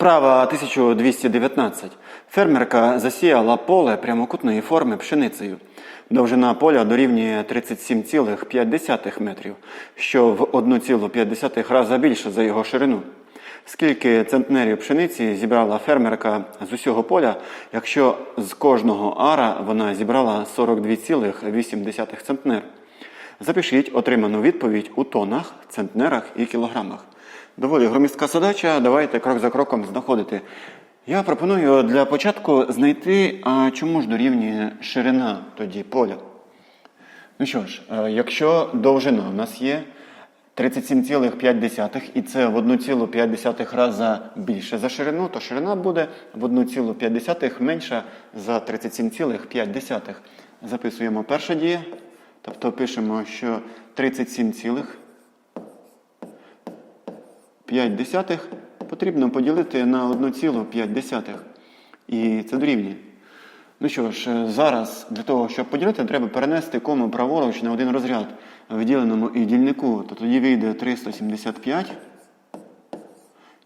Вправа 1219. Фермерка засіяла поле прямокутної форми пшеницею. Довжина поля дорівнює 37,5 метрів, що в 1,5 раза більше за його ширину. Скільки центнерів пшениці зібрала фермерка з усього поля, якщо з кожного ара вона зібрала 42,8 центнер? Запишіть отриману відповідь у тонах, центнерах і кілограмах. Доволі громістка задача. Давайте крок за кроком знаходити. Я пропоную для початку знайти, а чому ж дорівнює ширина тоді поля. Ну що ж, е, якщо довжина у нас є 37,5 і це в 1,5 раза більше за ширину, то ширина буде в 1,5 менша за 37,5. Записуємо перша дія. Тобто пишемо, що 37,5 потрібно поділити на 1,5. І це дорівнює. Ну що ж, е, зараз для того, щоб поділити, треба перенести кому праворуч на один розряд в діленому і дільнику. То тоді вийде 375,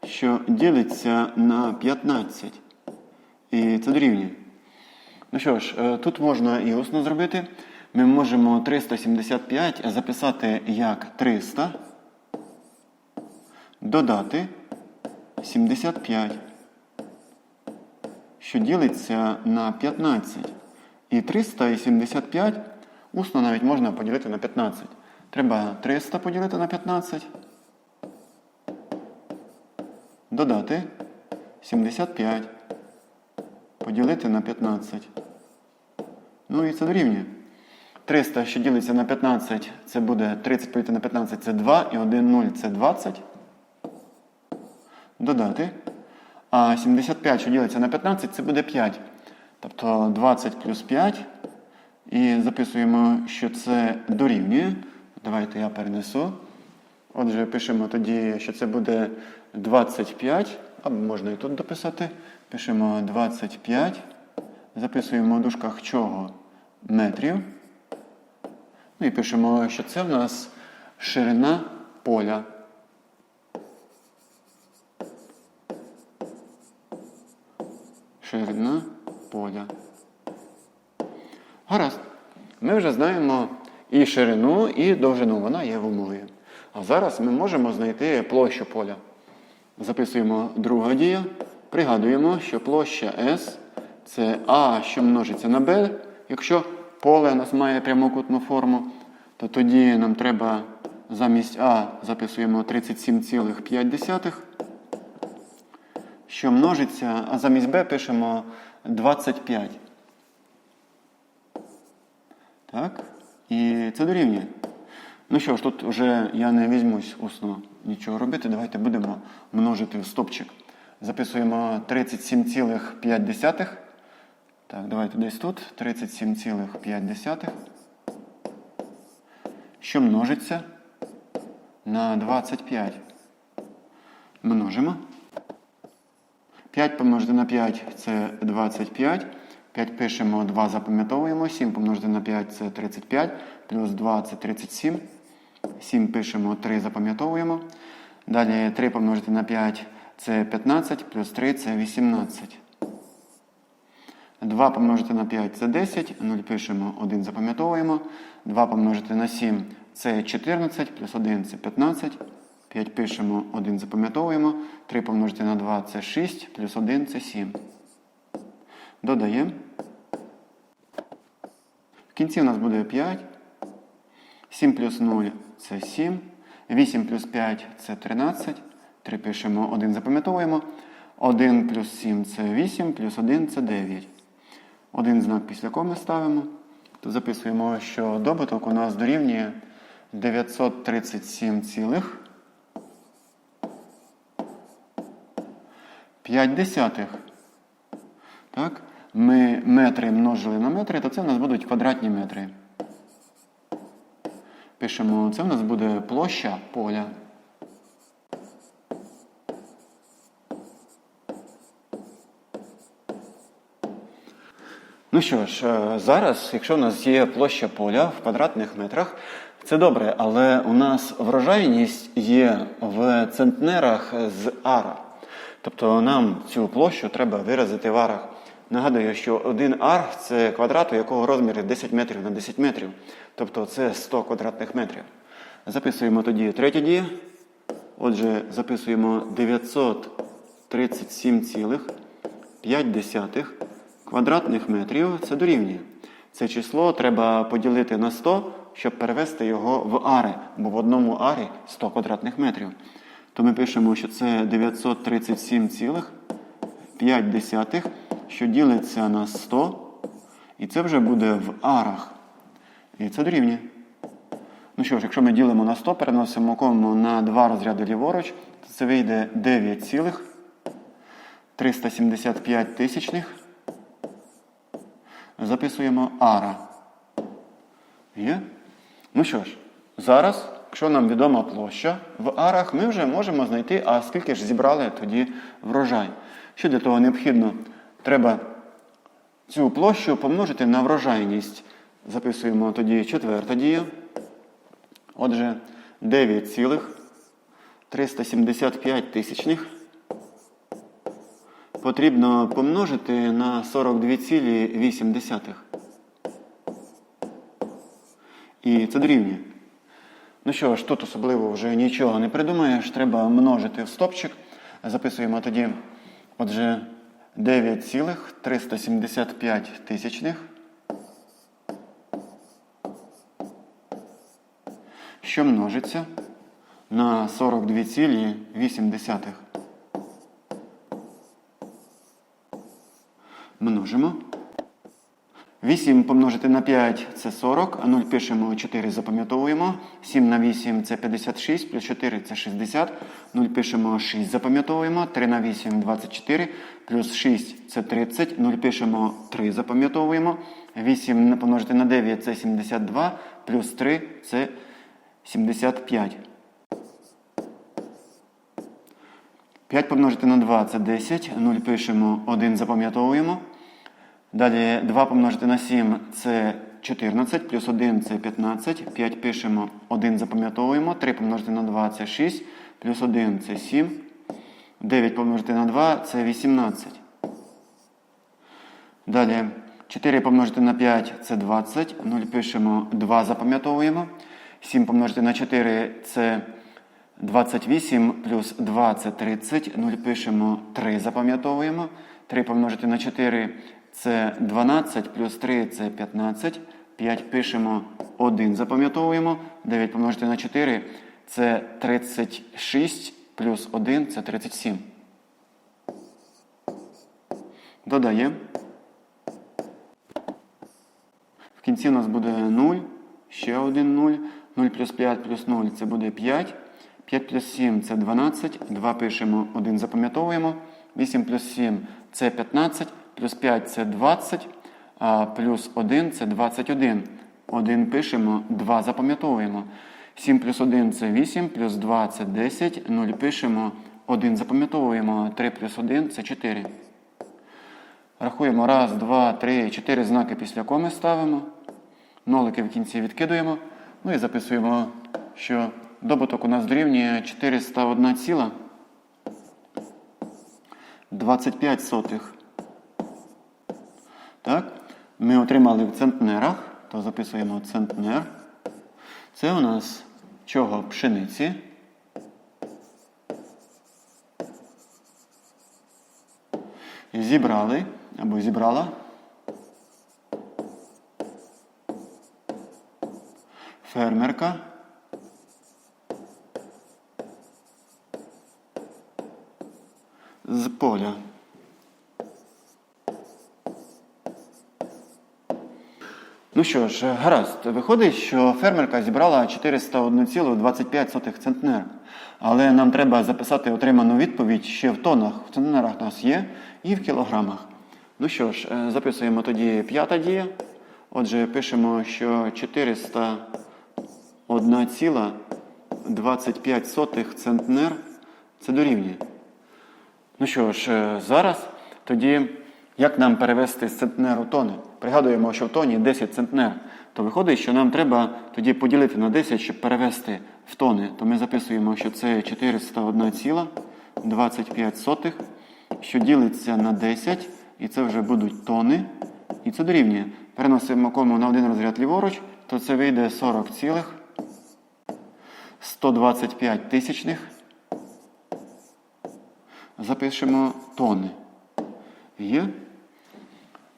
що ділиться на 15. І це дорівнює. Ну що ж, е, тут можна і усно зробити. Ми можемо 375 записати як 300, додати 75 що ділиться на 15. І 375 усно навіть можна поділити на 15. Треба 300 поділити на 15. Додати 75. Поділити на 15. Ну і це дорівнює. 300, що ділиться на 15, це буде 30 поділити на 15 це 2 і 1 0 це 20. Додати. А 75, що ділиться на 15, це буде 5. Тобто 20 плюс 5. І записуємо, що це дорівнює. Давайте я перенесу. Отже, пишемо тоді, що це буде 25. Або можна і тут дописати. Пишемо 25. Записуємо у дужках чого? Метрів. Ну і пишемо, що це в нас ширина поля. Ширина поля. Гаразд. Ми вже знаємо і ширину, і довжину. Вона є в умові. А зараз ми можемо знайти площу поля. Записуємо друга дія. Пригадуємо, що площа S це А, що множиться на Б. Якщо поле у нас має прямокутну форму, то тоді нам треба замість А записуємо 37,5 що множиться, а замість b пишемо 25. Так? І це дорівнює. Ну що ж, тут вже я не візьмусь усно нічого робити. Давайте будемо множити в стопчик. Записуємо 37,5. Так, давайте десь тут. 37,5. Що множиться на 25. Множимо. 5 помножити на 5 це 25. 5 пишемо, 2 запам'ятовуємо. 7 помножити на 5 це 35. Плюс 2 це 37. 7 пишемо, 3 запам'ятовуємо. Далі 3 помножити на 5 це 15, плюс 3 це 18. 2 помножити на 5 це 10. 0 пишемо, 1 запам'ятовуємо. 2 помножити на 7 це 14, плюс 1 це 15. 5 пишемо, 1 запам'ятовуємо. 3 помножити на 2 це 6, плюс 1 це 7. Додаємо. В кінці у нас буде 5. 7 плюс 0 це 7. 8 плюс 5 це 13. 3 пишемо, 1 запам'ятовуємо. 1 плюс 7 це 8, плюс 1 це 9. Один знак після коми ставимо. То записуємо, що добуток у нас дорівнює 937, цілих 5 десятих. Так? Ми метри множили на метри, то це в нас будуть квадратні метри. Пишемо, це в нас буде площа поля. Ну що ж, е, зараз, якщо у нас є площа поля в квадратних метрах, це добре, але у нас врожайність є в центнерах з ара. Тобто нам цю площу треба виразити в арах. Нагадую, що один ар це квадрат, у якого розміри 10 метрів на 10 метрів. Тобто це 100 квадратних метрів. Записуємо тоді третє діє. Отже, записуємо 937,5 квадратних метрів. Це дорівнює. Це число треба поділити на 100, щоб перевести його в ари, бо в одному арі 100 квадратних метрів. То ми пишемо, що це 937,5, що ділиться на 100, і це вже буде в арах. І це дорівнює. Ну що ж, якщо ми ділимо на 100, переносимо кому на два розряди ліворуч, то це вийде 9,375 тисячних. Записуємо ара. Є? Ну що ж, зараз, якщо нам відома площа в арах, ми вже можемо знайти, а скільки ж зібрали тоді врожай. Що для того необхідно? Треба цю площу помножити на врожайність. Записуємо тоді четверта дія. Отже, 9,375 тисячних потрібно помножити на 42,8. І це дорівнює. Ну що ж, тут особливо вже нічого не придумаєш, треба множити в стопчик. Записуємо тоді, отже, 9,375 тисячних. що множиться на 42,8. Множимо. 8 помножити на 5 це 40, а 0 пишемо 4 запам'ятовуємо. 7 на 8 це 56, плюс 4 це 60. 0 пишемо 6 запам'ятовуємо. 3 на 8 24, плюс 6 це 30. 0 пишемо 3 запам'ятовуємо. 8 помножити на 9 це 72, плюс 3 це 75. 5 помножити на 2 це 10. 0 пишемо, 1 запам'ятовуємо. Далі 2 помножити на 7 це 14, плюс 1 це 15. 5 пишемо, 1 запам'ятовуємо. 3 помножити на 2 це 6, плюс 1 це 7. 9 помножити на 2 це 18. Далі 4 помножити на 5 це 20. 0 пишемо, 2 запам'ятовуємо. 7 помножити на 4 це 28, плюс 2 це 30. 0 пишемо 3 запам'ятовуємо. 3 помножити на 4 це 12, плюс 3 це 15. 5 пишемо 1 запам'ятовуємо. 9 помножити на 4 це 36, плюс 1 це 37. Додаємо. В кінці у нас буде 0, ще один 0. 0 плюс 5 плюс 0 це буде 5. 5 плюс 7 це 12. 2 пишемо, 1 запам'ятовуємо. 8 плюс 7 це 15, плюс 5 це 20, а плюс 1 це 21. 1 пишемо, 2 запам'ятовуємо. 7 плюс 1 це 8, плюс 2 це 10. 0 пишемо, 1 запам'ятовуємо. 3 плюс 1 це 4. Рахуємо 1, 2, 3, 4 знаки після коми ставимо. Нолики в кінці відкидуємо. Ну і записуємо, що добуток у нас дорівнює 401 ціла 25 сотих. Так? Ми отримали в центнерах, то записуємо центнер. Це у нас чого? Пшениці. Зібрали або зібрала. Фермерка. З поля. Ну що ж, гаразд, виходить, що фермерка зібрала 401,25 центнер. Але нам треба записати отриману відповідь ще в тонах. В центнерах у нас є і в кілограмах. Ну що ж, е, записуємо тоді п'ята дія. Отже, пишемо, що 401,25 центнер це дорівнює. Ну що ж, е, зараз тоді як нам перевести з центнер у тони? Пригадуємо, що в тоні 10 центнер. То виходить, що нам треба тоді поділити на 10, щоб перевести в тони. То ми записуємо, що це 401,25 що ділиться на 10, і це вже будуть тони. І це дорівнює. Переносимо кому на один розряд ліворуч, то це вийде 40 цілих 125 тисячних. Запишемо тони. Є.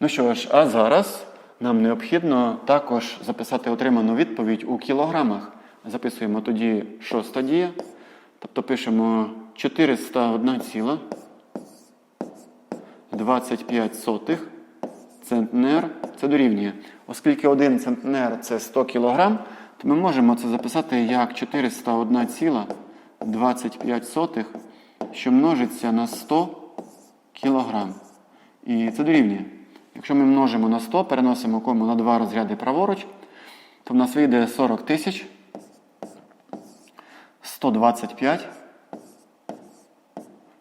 Ну що ж, а зараз нам необхідно також записати отриману відповідь у кілограмах. Записуємо тоді шоста дія. Тобто пишемо 401 ціла 25 сотих центнер. Це дорівнює. Оскільки 1 центнер це 100 кг, то ми можемо це записати як 401 ціла 25 сотих, що множиться на 100 кг. І це дорівнює. Якщо ми множимо на 100, переносимо кому на два розряди праворуч, то в нас вийде 40 тисяч 125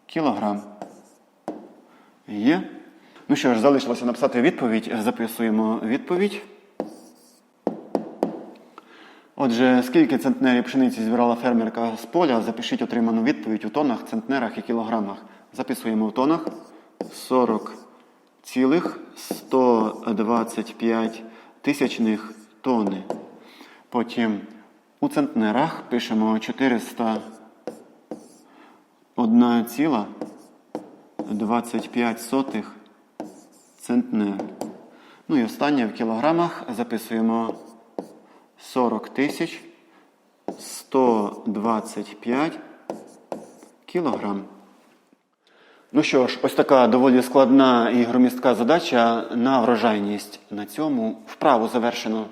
кілограм. Є. Ну що ж, залишилося написати відповідь. Записуємо відповідь. Отже, скільки центнерів пшениці збирала фермерка з поля, запишіть отриману відповідь у тонах, центнерах і кілограмах. Записуємо в тонах 40 цілих 125 тисячних тони. Потім у центнерах пишемо 401 ціла 25 сотих центнер. Ну і останнє в кілограмах записуємо 40 тисяч 125 кілограм. Ну що ж, ось така доволі складна і громістка задача на врожайність. На цьому вправу завершено.